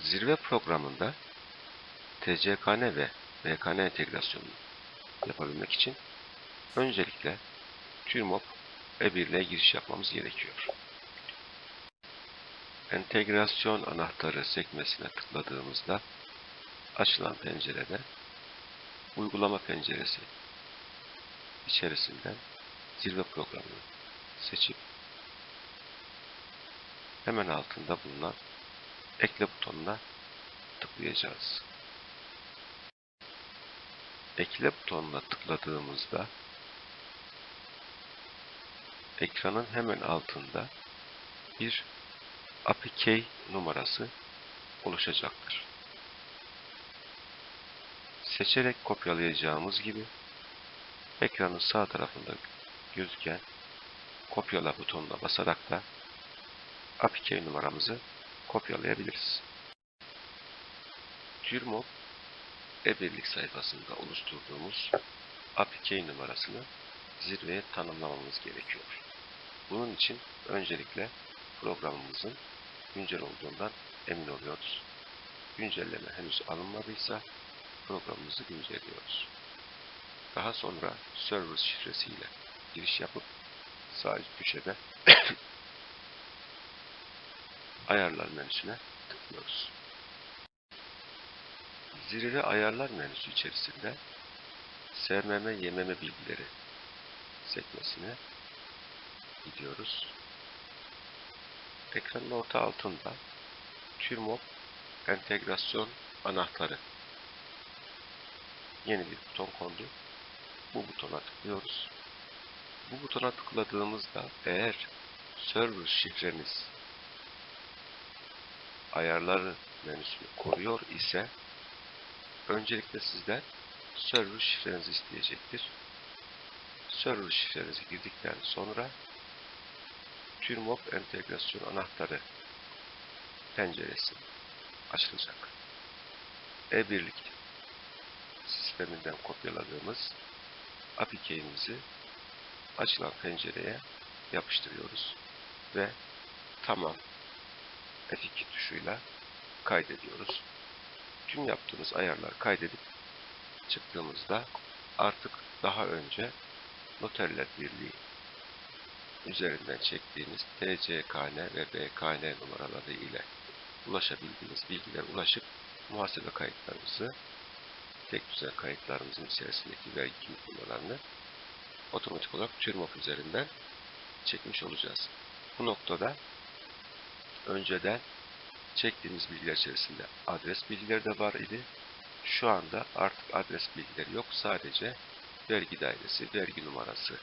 Zirve programında TCKN ve BKN entegrasyonunu yapabilmek için öncelikle TÜRMOP E1 ile giriş yapmamız gerekiyor. Entegrasyon anahtarı sekmesine tıkladığımızda açılan pencerede uygulama penceresi içerisinden zirve programını seçip hemen altında bulunan ekle butonuna tıklayacağız. Ekle butonuna tıkladığımızda ekranın hemen altında bir API numarası oluşacaktır. Seçerek kopyalayacağımız gibi ekranın sağ tarafında gözüken kopyala butonuna basarak da API numaramızı kopyalayabiliriz. TÜRMOP e-birlik sayfasında oluşturduğumuz API numarasını zirveye tanımlamamız gerekiyor. Bunun için öncelikle programımızın güncel olduğundan emin oluyoruz. Güncelleme henüz alınmadıysa programımızı güncelliyoruz. Daha sonra server şifresiyle giriş yapıp sağ üst köşede ayarlar menüsüne tıklıyoruz. Zirve ayarlar menüsü içerisinde SMM YMM bilgileri sekmesine gidiyoruz. Ekranın orta altında TÜRMOP entegrasyon anahtarı yeni bir buton kondu. Bu butona tıklıyoruz. Bu butona tıkladığımızda eğer server şifreniz ayarları menüsünü koruyor ise öncelikle sizden server şifrenizi isteyecektir. Server şifrenizi girdikten sonra TÜRMOP entegrasyon anahtarı penceresi açılacak. E-birlik sisteminden kopyaladığımız API açılan pencereye yapıştırıyoruz ve tamam F2 tuşuyla kaydediyoruz. Tüm yaptığımız ayarlar kaydedip çıktığımızda artık daha önce Noterler Birliği üzerinden çektiğimiz TCKN ve BKN numaraları ile ulaşabildiğimiz bilgiler ulaşıp muhasebe kayıtlarımızı tek düzen kayıtlarımızın içerisindeki vergi kimlik numaralarını otomatik olarak TÜRMOP üzerinden çekmiş olacağız. Bu noktada önceden çektiğimiz bilgiler içerisinde adres bilgileri de var idi. Şu anda artık adres bilgileri yok. Sadece vergi dairesi, vergi numarası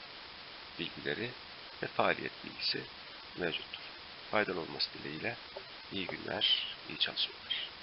bilgileri ve faaliyet bilgisi mevcuttur. Faydalı olması dileğiyle iyi günler, iyi çalışmalar.